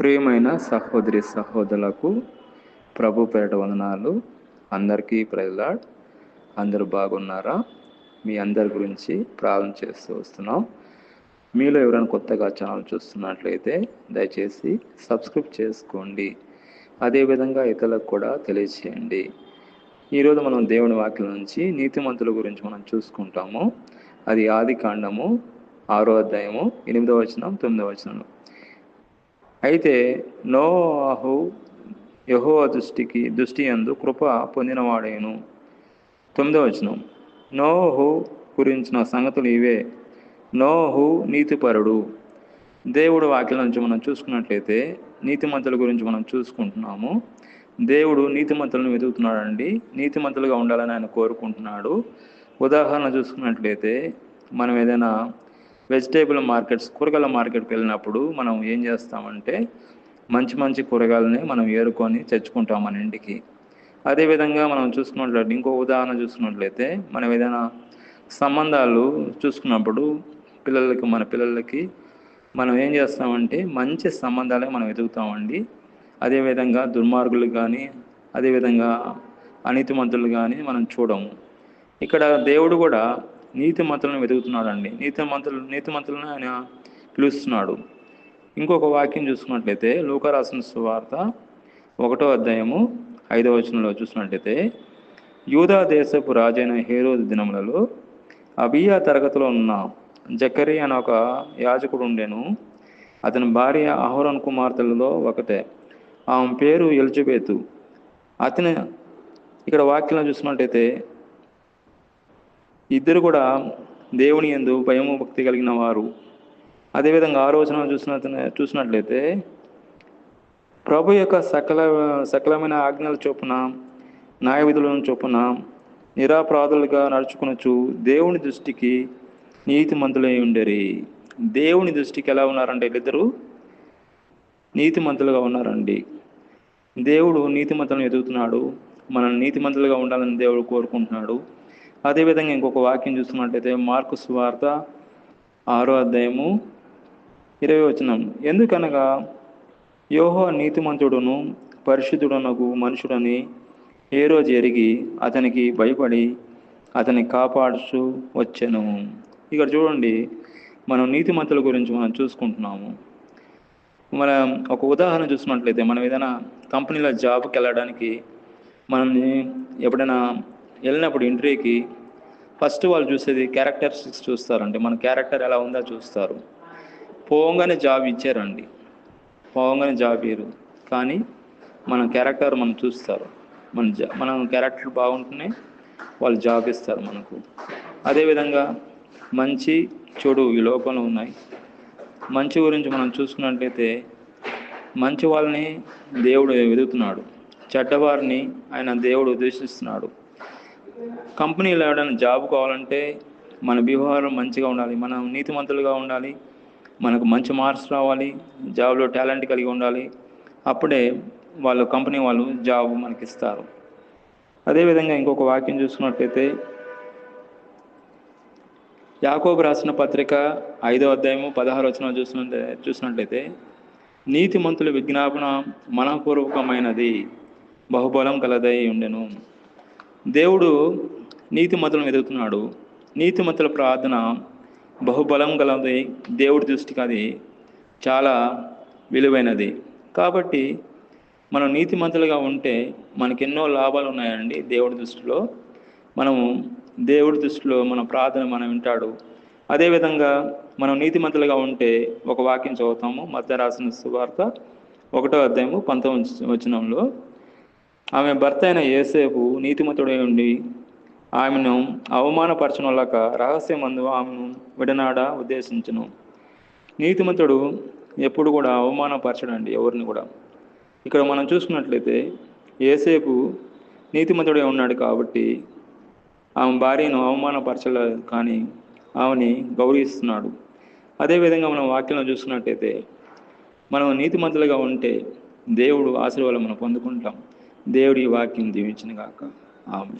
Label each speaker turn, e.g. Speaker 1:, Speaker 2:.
Speaker 1: ప్రియమైన సహోదరి సహోదరులకు ప్రభు పేరట వందనాలు. అందరికీ ప్రజలాడ్ అందరూ బాగున్నారా? మీ అందరి గురించి ప్రార్థన చేస్తూ వస్తున్నాం. మీలో ఎవరైనా కొత్తగా ఛానల్ చూస్తున్నట్లయితే దయచేసి సబ్స్క్రైబ్ చేసుకోండి. అదేవిధంగా ఇతరులకు కూడా తెలియచేయండి. ఈరోజు మనం దేవుని వాక్యం నుంచి నీతిమంతుల గురించి మనం చూసుకుంటాము. అది ఆది కాండము ఆరో అధ్యాయము ఎనిమిదవ వచనం తొమ్మిదవ వచనం అయితే నోవాహు యహోవ దృష్టికి దృష్టి అందు కృప పొందినవాడేను. తొమ్మిదవ వచనం. నోహు గురించిన సంగతులు ఇవే. నోహు నీతిపరుడు. దేవుడు వాక్యం నుంచి మనం చూసుకున్నట్లయితే నీతిమంతుల గురించి మనం చూసుకుంటున్నాము. దేవుడు నీతిమంతులను వెతుకుతున్నాడండి. నీతిమంతులుగా ఉండాలని ఆయన కోరుకుంటున్నాడు. ఉదాహరణ చూసుకున్నట్లయితే మనం ఏదైనా వెజిటేబుల్ మార్కెట్స్ కూరగాయల మార్కెట్కి వెళ్ళినప్పుడు మనం ఏం చేస్తామంటే మంచి మంచి కూరగాయలని మనం ఏరుకొని తెచ్చుకుంటాం మన ఇంటికి. అదేవిధంగా మనం చూసుకున్నట్లయితే ఇంకో ఉదాహరణ చూసుకున్నట్లయితే మనం ఏదైనా సంబంధాలు చూసుకున్నప్పుడు పిల్లలకి మన పిల్లలకి మనం ఏం చేస్తామంటే మంచి సంబంధాలే మనం వెతుకుతామండి అదేవిధంగా దుర్మార్గులు కానీ అదేవిధంగా అనీతిమంతులు కానీ మనం చూడము. ఇక్కడ దేవుడు కూడా నీతి నీతిమంతులను వెతుకుతున్నాడండి. నీతిమంతులు నీతిమంతులను ఆయన పిలుస్తున్నాడు. ఇంకొక వాక్యం చూసుకున్నట్లయితే లూకా సువార్త ఒకటో అధ్యాయము ఐదవ వచనంలో చూసినట్లయితే యూదా దేశపు రాజైన హేరోదు దినములలో అబియా తరగతిలో ఉన్న జకరి అని ఒక యాజకుడు ఉండేను. అతని భార్య అహోరన్ కుమార్తెలలో ఒకటే. ఆమె పేరు ఎలిజబెతు. అతని ఇక్కడ వాక్యంలో చూసినట్టయితే ఇద్దరు కూడా దేవుని ఎందు భయము భక్తి కలిగిన వారు. అదేవిధంగా ఆలోచన చూసిన చూసినట్లయితే ప్రభు యొక్క సకల సకలమైన ఆజ్ఞల చొప్పున న్యాయ విధులను చొప్పున నిరాపరాధులుగా నడుచుకునొచ్చు దేవుని దృష్టికి నీతిమంతులై ఉండరి. దేవుని దృష్టికి ఎలా ఉన్నారంటే వీళ్ళిద్దరు నీతిమంతులుగా ఉన్నారండి. దేవుడు నీతిమంతులను ఎదుగుతున్నాడు. మనం నీతిమంతులుగా ఉండాలని దేవుడు కోరుకుంటున్నాడు. అదేవిధంగా ఇంకొక వాక్యం చూస్తున్నట్లయితే మార్కు సువార్త ఆరో అధ్యాయము ఇరవై వచనం. ఎందుకనగా యోహో నీతిమంతుడును పరిశుద్ధుడునకు మనుషుడని ఏ రోజు ఎరిగి అతనికి భయపడి అతన్ని కాపాడుచు వచ్చాను. ఇక్కడ చూడండి మనం నీతిమంతుల గురించి మనం చూసుకుంటున్నాము. మన ఒక ఉదాహరణ చూసినట్లయితే మనం ఏదైనా కంపెనీలో జాబ్కి వెళ్ళడానికి మనల్ని ఎప్పుడైనా వెళ్ళినప్పుడు ఇంటర్వ్యూకి ఫస్ట్ వాళ్ళు చూసేది క్యారెక్టరిస్టిక్స్ చూస్తారండి. మన క్యారెక్టర్ ఎలా ఉందో చూస్తారు. పోగానే జాబ్ ఇచ్చారండి. పోగానే జాబ్ ఇయ్యరు. కానీ మన క్యారెక్టర్ మనం చూస్తారు. మన జా మన క్యారెక్టర్ బాగుంటేనే వాళ్ళు జాబ్ ఇస్తారు మనకు. అదేవిధంగా మంచి చెడు ఈ లోకంలో ఉన్నాయి. మంచి గురించి మనం చూసుకున్నట్లయితే మంచి వాళ్ళని దేవుడు వెతుకుతున్నాడు చెడ్డవారిని ఆయన దేవుడు ఉద్దేశిస్తున్నాడు. కంపెనీలో ఎవడైనా జాబ్ కావాలంటే మన వ్యవహారం మంచిగా ఉండాలి మనం నీతిమంతులుగా ఉండాలి మనకు మంచి మార్క్స్ రావాలి జాబ్లో టాలెంట్ కలిగి ఉండాలి. అప్పుడే వాళ్ళు కంపెనీ వాళ్ళు జాబ్ మనకి ఇస్తారు. అదేవిధంగా ఇంకొక వాక్యం చూసుకున్నట్లయితే యాకోబు రాసిన పత్రిక ఐదో అధ్యాయము పదహారు వచ్చిన చూసినట్లయితే చూసినట్లయితే నీతిమంతుల విజ్ఞాపన మనపూర్వకమైనది బహుబలం కలదై ఉండెను. దేవుడు నీతిమంతులను ఎదుగుతున్నాడు. నీతిమంతుల ప్రార్థన బహుబలం గలది దేవుడి దృష్టికి అది చాలా విలువైనది. కాబట్టి మనం నీతిమంతులుగా ఉంటే మనకి ఎన్నో లాభాలు ఉన్నాయండి దేవుడి దృష్టిలో. మనము దేవుడి దృష్టిలో మన ప్రార్థన మనం వింటాడు. అదేవిధంగా మనం నీతిమంతులుగా ఉంటే ఒక వాక్యం చదువుతాము. మధ్య రాసిన సువార్త ఒకటో అధ్యాయము పంతొమ్మిది వచనంలో ఆమె భర్త అయిన ఏసేపు నీతిమంతుడై ఉండి ఆమెను అవమానపరచనలాక రహస్యమందు ఆమెను విడనాడ ఉద్దేశించను. నీతిమంతుడు ఎప్పుడు కూడా అవమానపరచడండి ఎవరిని కూడా. ఇక్కడ మనం చూసుకున్నట్లయితే ఏసేపు నీతిమంతుడే ఉన్నాడు కాబట్టి ఆమె భార్యను అవమానపరచలేదు కానీ ఆమెని గౌరవిస్తున్నాడు. అదేవిధంగా మనం వాక్యంలో చూసుకున్నట్టయితే మనం నీతిమంతులుగా ఉంటే దేవుడు ఆశీర్వాదం మనం పొందుకుంటాం. దేవుడి వాక్యం దీవించిన గాక. ఆమె